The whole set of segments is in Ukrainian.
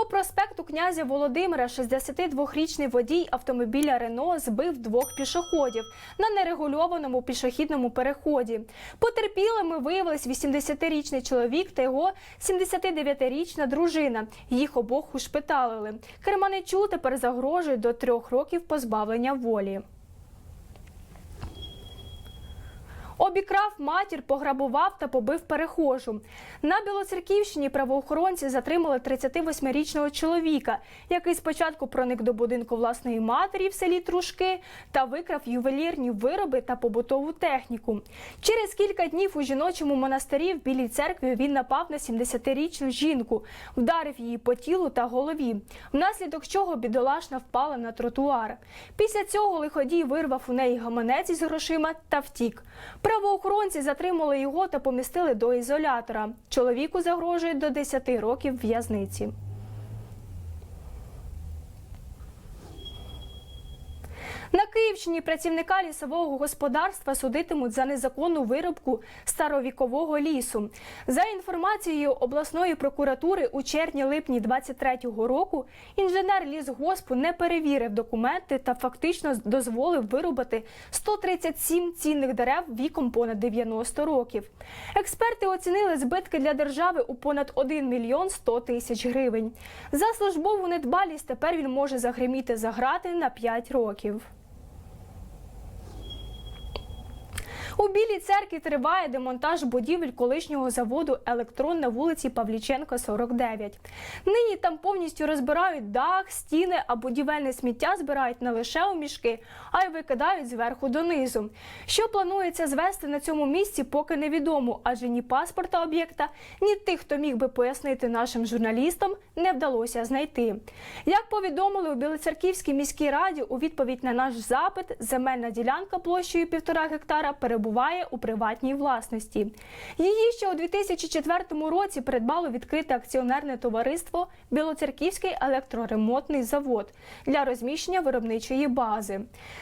По проспекту князя Володимира 62-річний водій автомобіля Рено збив двох пішоходів на нерегульованому пішохідному переході. Потерпілими виявились 80-річний чоловік та його 79-річна дружина. Їх обох ушпиталили. Керманичу тепер загрожує до трьох років позбавлення волі. Обікрав матір, пограбував та побив перехожу. На Білоцерківщині правоохоронці затримали 38-річного чоловіка, який спочатку проник до будинку власної матері в селі Трушки та викрав ювелірні вироби та побутову техніку. Через кілька днів у жіночому монастирі в Білій церкві він напав на 70-річну жінку, вдарив її по тілу та голові, внаслідок чого бідолашна впала на тротуар. Після цього лиходій вирвав у неї гаманець із грошима та втік. Правоохоронці затримали його та помістили до ізолятора. Чоловіку загрожує до 10 років в'язниці. На Київщині працівника лісового господарства судитимуть за незаконну вирубку старовікового лісу. За інформацією обласної прокуратури, у червні-липні 23-го року інженер лісгоспу не перевірив документи та фактично дозволив вирубати 137 цінних дерев віком понад 90 років. Експерти оцінили збитки для держави у понад 1 мільйон 100 тисяч гривень. За службову недбалість тепер він може загриміти за грати на 5 років. У Білій церкві триває демонтаж будівель колишнього заводу електрон на вулиці Павліченка, 49. Нині там повністю розбирають дах, стіни, а будівельне сміття збирають не лише у мішки, а й викидають зверху донизу. Що планується звести на цьому місці, поки невідомо, адже ні паспорта об'єкта, ні тих, хто міг би пояснити нашим журналістам, не вдалося знайти. Як повідомили у Білоцерківській міській раді, у відповідь на наш запит, земельна ділянка площею півтора гектара перебуває у приватній власності. Її ще у 2004 році придбало відкрите акціонерне товариство Білоцерківський електроремонтний завод для розміщення виробничої бази.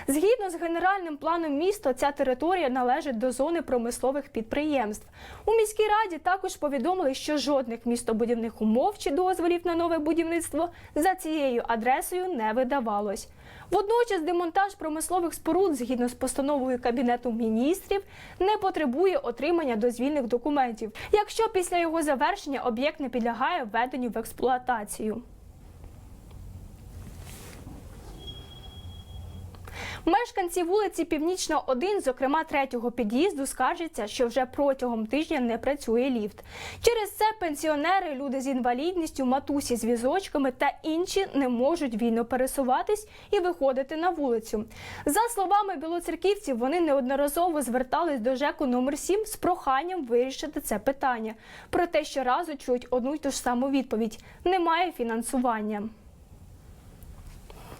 Згідно з генеральним планом міста, ця територія належить до зони промислових підприємств. У міській раді також повідомили, що жодних містобудівних умов чи дозволів на нове будівництво за цією адресою не видавалось. Водночас демонтаж промислових споруд згідно з постановою Кабінету міністрів не потребує отримання дозвільних документів, якщо після його завершення об'єкт не підлягає введенню в експлуатацію. Мешканці вулиці Північна 1, зокрема третього під'їзду, скаржаться, що вже протягом тижня не працює ліфт. Через це пенсіонери, люди з інвалідністю, матусі з візочками та інші не можуть вільно пересуватись і виходити на вулицю. За словами білоцерківців, вони неодноразово звертались до ЖЕКу номер 7 з проханням вирішити це питання. Проте щоразу чують одну й ту ж саму відповідь: немає фінансування.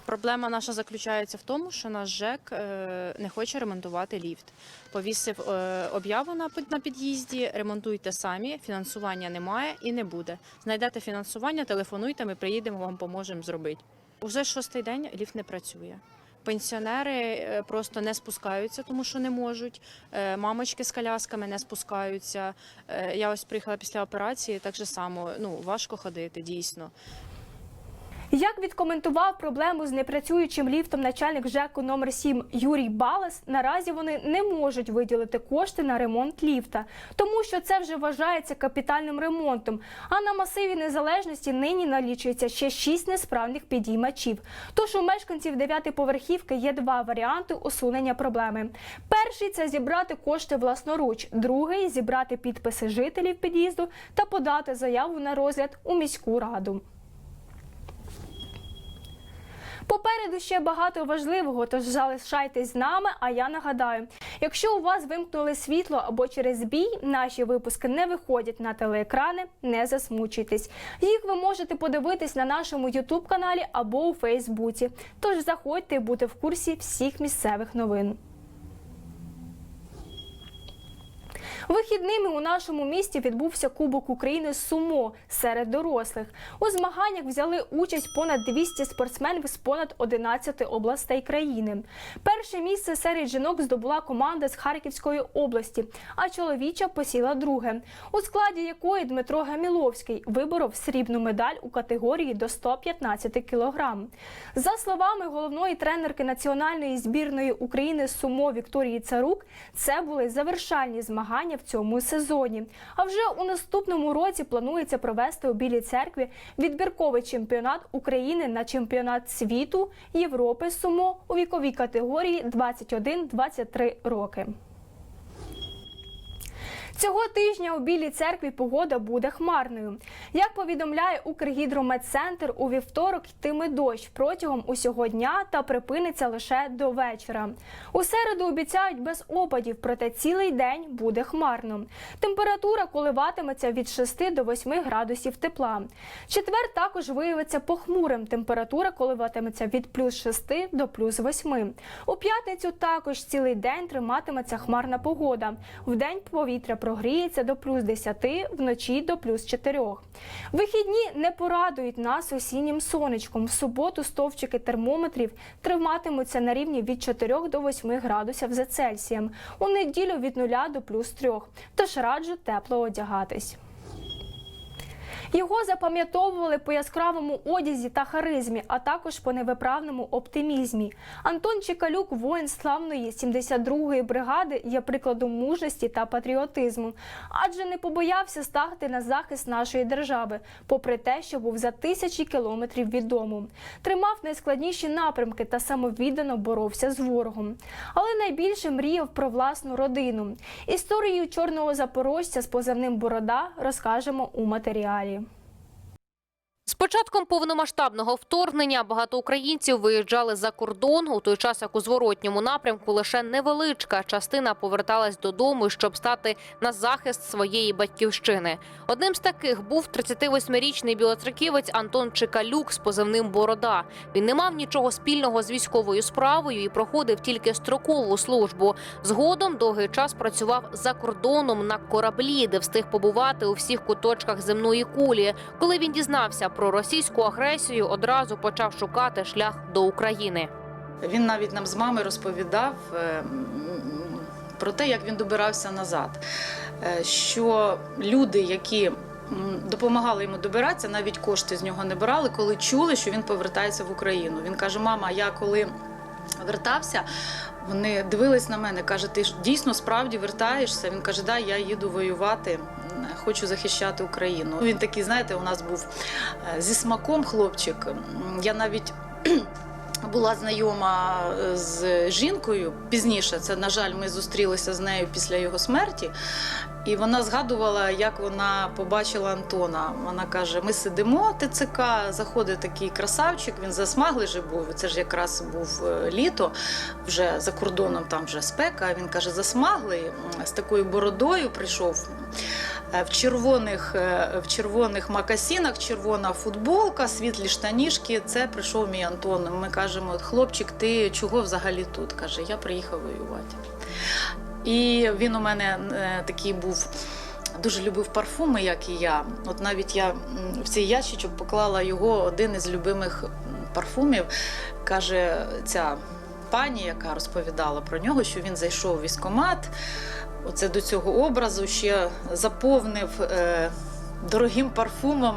Проблема наша заключається в тому, що наш ЖЕК е, не хоче ремонтувати ліфт. Повісив е, об'яву на під'їзді, ремонтуйте самі, фінансування немає і не буде. Знайдете фінансування, телефонуйте, ми приїдемо, вам поможемо зробити. Уже шостий день ліфт не працює. Пенсіонери е, просто не спускаються, тому що не можуть. Мамочки з колясками не спускаються. Я ось приїхала після операції, так же само ну важко ходити дійсно. Як відкоментував проблему з непрацюючим ліфтом начальник ЖЕКу номер 7 Юрій Балас, наразі вони не можуть виділити кошти на ремонт ліфта, тому що це вже вважається капітальним ремонтом. А на масиві незалежності нині налічується ще шість несправних підіймачів. Тож у мешканців дев'ятиповерхівки є два варіанти усунення проблеми. Перший це зібрати кошти власноруч, другий зібрати підписи жителів під'їзду та подати заяву на розгляд у міську раду. Попереду ще багато важливого, тож залишайтесь з нами. А я нагадаю, якщо у вас вимкнули світло або через бій, наші випуски не виходять на телеекрани, не засмучуйтесь. Їх ви можете подивитись на нашому Ютуб каналі або у Фейсбуці. Тож заходьте і будьте в курсі всіх місцевих новин. Вихідними у нашому місті відбувся Кубок України сумо серед дорослих. У змаганнях взяли участь понад 200 спортсменів з понад 11 областей країни. Перше місце серед жінок здобула команда з Харківської області, а чоловіча посіла друге, у складі якої Дмитро Гаміловський виборов срібну медаль у категорії до 115 кілограм. За словами головної тренерки національної збірної України сумо Вікторії Царук, це були завершальні змагання в цьому сезоні. А вже у наступному році планується провести у Білій церкві відбірковий чемпіонат України на чемпіонат світу Європи сумо у віковій категорії 21-23 роки. Цього тижня у Білій церкві погода буде хмарною. Як повідомляє Укргідрометцентр, у вівторок йтиме дощ протягом усього дня та припиниться лише до вечора. У середу обіцяють без опадів, проте цілий день буде хмарно. Температура коливатиметься від 6 до 8 градусів тепла. Четвер також виявиться похмурим. Температура коливатиметься від плюс 6 до плюс 8. У п'ятницю також цілий день триматиметься хмарна погода. Вдень повітря прогріється до плюс 10, вночі до плюс 4. Вихідні не порадують нас осіннім сонечком. В суботу стовпчики термометрів триматимуться на рівні від 4 до 8 градусів за Цельсієм. У неділю від 0 до плюс 3. Тож раджу тепло одягатись. Його запам'ятовували по яскравому одязі та харизмі, а також по невиправному оптимізмі. Антон Чекалюк, воїн славної 72-ї бригади, є прикладом мужності та патріотизму, адже не побоявся стати на захист нашої держави, попри те, що був за тисячі кілометрів від. Тримав найскладніші напрямки та самовіддано боровся з ворогом. Але найбільше мріяв про власну родину. Історію чорного запорожця з позивним Борода розкажемо у матеріалі. З початком повномасштабного вторгнення багато українців виїжджали за кордон у той час, як у зворотньому напрямку лише невеличка частина поверталась додому, щоб стати на захист своєї батьківщини. Одним з таких був 38-річний білоцерківець Антон Чикалюк з позивним Борода. Він не мав нічого спільного з військовою справою і проходив тільки строкову службу. Згодом довгий час працював за кордоном на кораблі, де встиг побувати у всіх куточках земної кулі. Коли він дізнався про російську агресію, одразу почав шукати шлях до України. Він навіть нам з мамою розповідав е, про те, як він добирався назад. Е, Що люди, які допомагали йому добиратися, навіть кошти з нього не брали, коли чули, що він повертається в Україну. Він каже: Мама, я коли вертався. Вони дивились на мене, каже, ти ж дійсно справді вертаєшся. Він каже, да, я їду воювати, хочу захищати Україну. Він такий, знаєте, у нас був е, зі смаком хлопчик. Я навіть була знайома е, з жінкою пізніше. Це, на жаль, ми зустрілися з нею після його смерті. І вона згадувала, як вона побачила Антона. Вона каже: ми сидимо ТЦК, заходить такий красавчик, він засмаглий же був. Це ж якраз був е, літо, вже за кордоном там вже спека. Він каже, засмаглий, з такою бородою прийшов. Е, В червоних, е, в червоних макасінах, червона футболка, світлі штанішки. Це прийшов мій Антон. Ми кажемо, хлопчик, ти чого взагалі тут? каже, я приїхав воювати. І він у мене е, такий був. Дуже любив парфуми, як і я. От навіть я в цей ящичок поклала його один із любимих парфумів. Каже ця пані, яка розповідала про нього, що він зайшов у військкомат. Оце до цього образу ще заповнив е, дорогим парфумом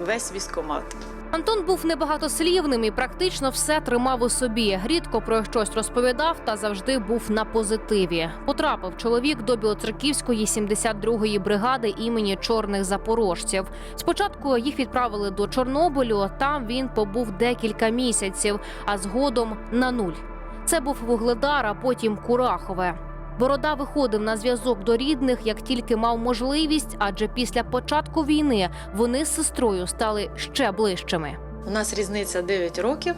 весь військкомат. Антон був небагатослівним і практично все тримав у собі. Рідко про щось розповідав та завжди був на позитиві. Потрапив чоловік до Білоцерківської 72-ї бригади імені чорних запорожців. Спочатку їх відправили до Чорнобилю. Там він побув декілька місяців, а згодом на нуль. Це був Вугледар, а потім Курахове. Борода виходив на зв'язок до рідних, як тільки мав можливість, адже після початку війни вони з сестрою стали ще ближчими. У нас різниця 9 років.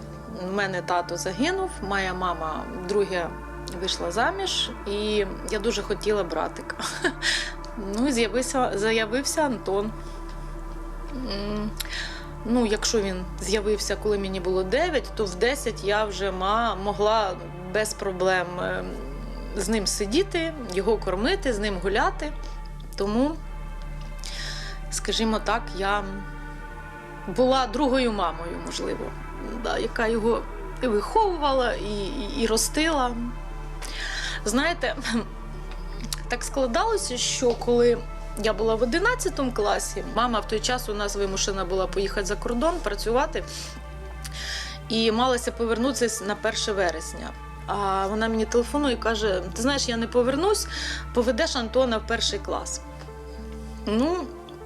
У мене тато загинув, моя мама друге вийшла заміж, і я дуже хотіла братика. Ну з'явився, заявився Антон. Ну, якщо він з'явився, коли мені було 9, то в 10 я вже ма, могла без проблем е, з ним сидіти, його кормити, з ним гуляти. Тому, скажімо так, я була другою мамою, можливо, да, яка його і виховувала і, і, і ростила. Знаєте, так складалося, що коли я була в 11 класі, мама в той час у нас вимушена була поїхати за кордон працювати і малася повернутися на 1 вересня. А вона мені телефонує і каже: Ти знаєш, я не повернусь, поведеш Антона в перший клас. Ну,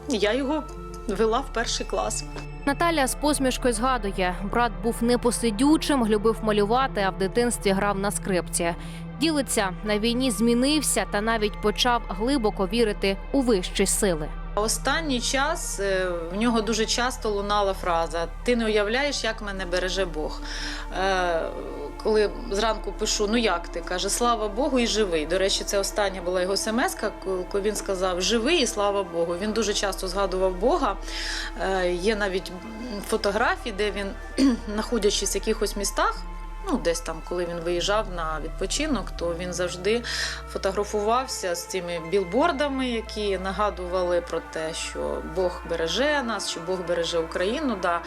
я його вела в перший клас. Наталя з посмішкою згадує, брат був непосидючим, любив малювати, а в дитинстві грав на скрипці. Ділиться на війні змінився та навіть почав глибоко вірити у вищі сили. Останній час е, в нього дуже часто лунала фраза: Ти не уявляєш, як мене береже Бог. Коли зранку пишу, ну як ти? каже, слава Богу, і живий. До речі, це остання була його смс, коли він сказав живий і слава Богу. Він дуже часто згадував Бога. Е, Є навіть фотографії, де він, знаходячись в якихось містах. Ну, десь там, коли він виїжджав на відпочинок, то він завжди фотографувався з цими білбордами, які нагадували про те, що Бог береже нас, що Бог береже Україну. Да.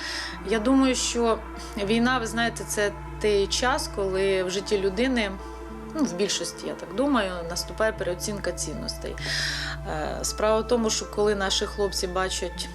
Я думаю, що війна, ви знаєте, це той час, коли в житті людини. Ну, в більшості, я так думаю, наступає переоцінка цінностей. Е, Справа в тому, що коли наші хлопці бачать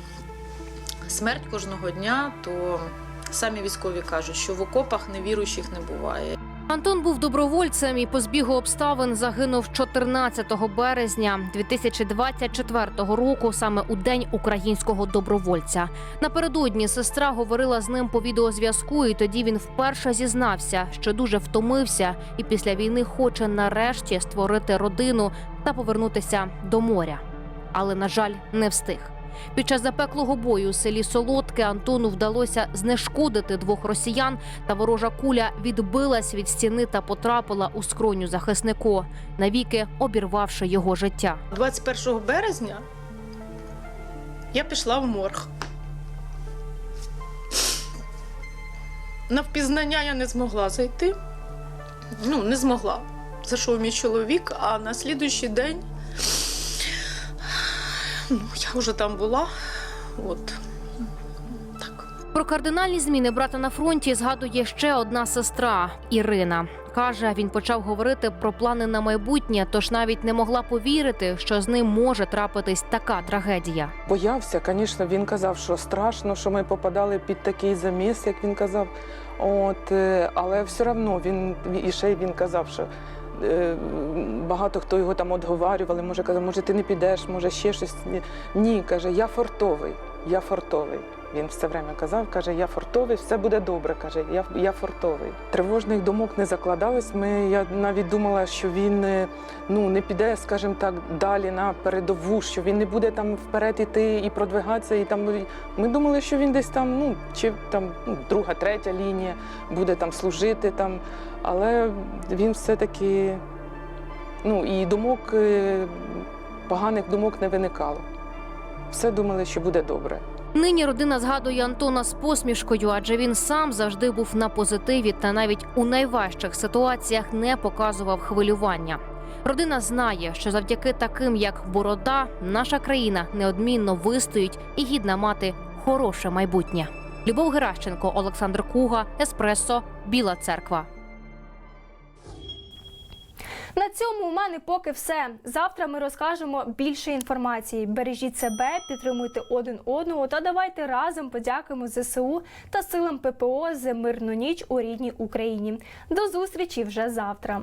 смерть кожного дня, то самі військові кажуть, що в окопах невіруючих не буває. Антон був добровольцем і по збігу обставин загинув 14 березня 2024 року, саме у день українського добровольця. Напередодні сестра говорила з ним по відеозв'язку, і тоді він вперше зізнався, що дуже втомився, і після війни хоче нарешті створити родину та повернутися до моря. Але на жаль, не встиг. Під час запеклого бою у селі Солодке Антону вдалося знешкодити двох росіян, та ворожа куля відбилась від стіни та потрапила у скроню захиснику, навіки обірвавши його життя. 21 березня я пішла в морг. На впізнання я не змогла зайти. Ну, не змогла. Зайшов мій чоловік, а на слідуючий день ну, я вже там була. От. Так. Про кардинальні зміни брата на фронті згадує ще одна сестра Ірина. Каже, він почав говорити про плани на майбутнє, тож навіть не могла повірити, що з ним може трапитись така трагедія. Боявся, звісно, він казав, що страшно, що ми попадали під такий заміс, як він казав. От, е, але все одно він і ще й він казав, що багато хто його там одговарювали, може казав, може ти не підеш, може ще щось. Ні, каже, я фортовий, я фортовий. Він все время казав, каже, я фортовий, все буде добре. каже, я, я фортовий. Тривожних думок не закладалось. Ми, я навіть думала, що він е, ну, не піде, скажімо так, далі на передову, що він не буде там вперед іти і продвигатися. І там, ну, ми думали, що він десь там, ну, чи там ну, друга, третя лінія буде там служити, там. але він все-таки, ну, і думок, е, поганих думок не виникало. Все думали, що буде добре. Нині родина згадує Антона з посмішкою, адже він сам завжди був на позитиві та навіть у найважчих ситуаціях не показував хвилювання. Родина знає, що завдяки таким, як Борода, наша країна неодмінно вистоїть і гідна мати хороше майбутнє. Любов Геращенко, Олександр Куга, Еспресо, Біла Церква. На цьому у мене поки все. Завтра ми розкажемо більше інформації. Бережіть себе, підтримуйте один одного та давайте разом подякуємо ЗСУ та силам ППО за мирну ніч у рідній Україні. До зустрічі вже завтра.